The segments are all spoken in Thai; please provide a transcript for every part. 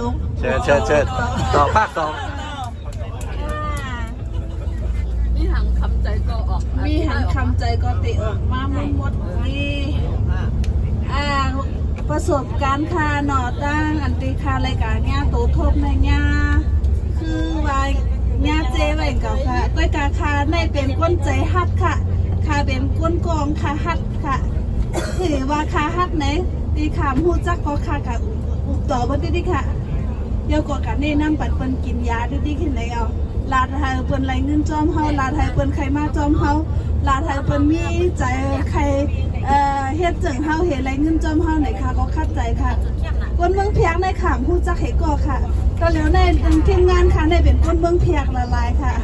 ลงเชิญเชิญเชิญต่อภาคสองมีหังคำใจก็ออกมีหันคำใจก็ติออกมามันหมดนี่อ่าประสบการณ์ค่ะหนอตั้งอันตีค่ะรายการเนี่ยโตทบในเนี่ยคือว่าเนี่ยเจไว้กับค่ะก้อยกาคาในเป็นก้นใจฮัดค่ะค่ะเป็นก้นกองค่ะฮัดค่ะถือว่าค่ะฮัดไหนตีขามหูจักก็ค่ะกับอุบต่อบ่ได้ดิค่ะ เดี๋ยวก็กันแนะนำปัดเปิ้นกินยาด้วยดีขึ้นเลยเอาลาไทยเปิ้นไรเงินจอมเฮาลาไทยเปิ้นใครมาจอมเฮาลาไทยเปิ้นมีใจใครเอ่อเฮ็ดจังเฮาเฮ็ดไรเงินจอมเฮาไหนค่ะก็คัดใจค่ะคนเมืองเพียกในขามผู้จักเฮก็ค่ะ ก็แล้วในทีมงานค่ะในเป็นคนเมืองเพียกละลายค่ะ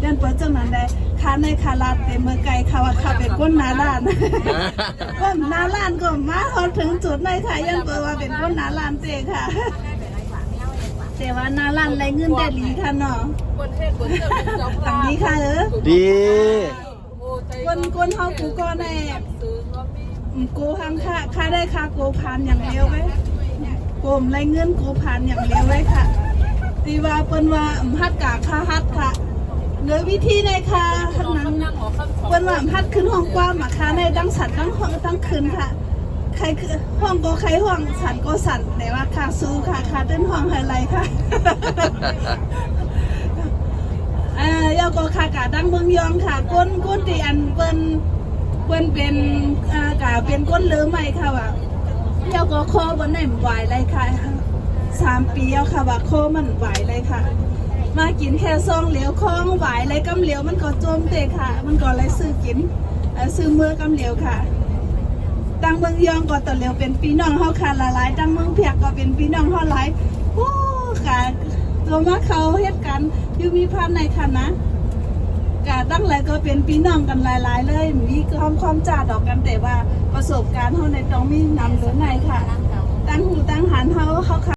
เดินเปิดจังนั้นได้ค่ะในคาลาเต็มเมื่อไกลค่ะว่าค่ะเป็นคนนาล้านก็นาล้านก็มาพอถึงจุดในค่ะยังเปิดว่าเป็นคนนาล้านเตค่ะ แต่ว่านาลันไรเงินได้หลีค่ะเนาะคนเทศคนเจ้าเป็นเจ้าทางนี้ค่ะเออดีคนคนเฮากูก็ได้ซื้อก็มีอืมกูหังค่าค่าได้ค่าโกพันอย่างเร็วไว้โกมไรเงินโกพันอย่างเร็วไว้ค่ะตีว่าเปิ้นว่าอืมฮัดกาค่าฮัดค่ะเหลือวิธีในค่ะทั้งนั้น นั่งหมอคำสอนเปิ้นว่าฮัดขึ้นห้องกว้างมาค่ะในดังสัตว์ดังห้องดังคืนค่ะ ใครคือห้องก็ใครห้องสันก็สันแต่ว่าค่าสู้ค่ะค่าเต้นห้องอะไรค่ะอ่ายาก็ค่ะกะดังเมืองยองค่ะก้นก้นที่อันเปิ้นเปิ้นเป็นอ่ากะเป็นก้นเลือใหม่ค่ะว่ายาก็คอบนไหนมันไหวเลยค่ะสามปีแล้วค่ะว่าโคมันไหวเลยค่ะ มากินแค่ซองเหลียวคองไหวเลยกำเหลียวมันก็จมเตะค่ะ มันก็เลยซื้อกินเอ่อซื้อเมื่อกำเหลียวค่ะ ตังเมืองยองก็ตะเร็วเป็นพี่น้องเฮาค่ะละลายตั้งเมืองเพียกก็เป็นพี่น้องเฮาหลายโอ้ค่ะตัวมาเขาเฮ็ดกันอยู่มีพันในค่ะนะกะตั้งหลายก็เป็นพี่น้องกันหลาย ๆ เลยมีความความจ่าดอกกันแต่ว่าประสบการณ์เฮาในต้องมีนำเหลือในค่ะ ตั้งหูตั้งหันเฮาเฮาค่ะ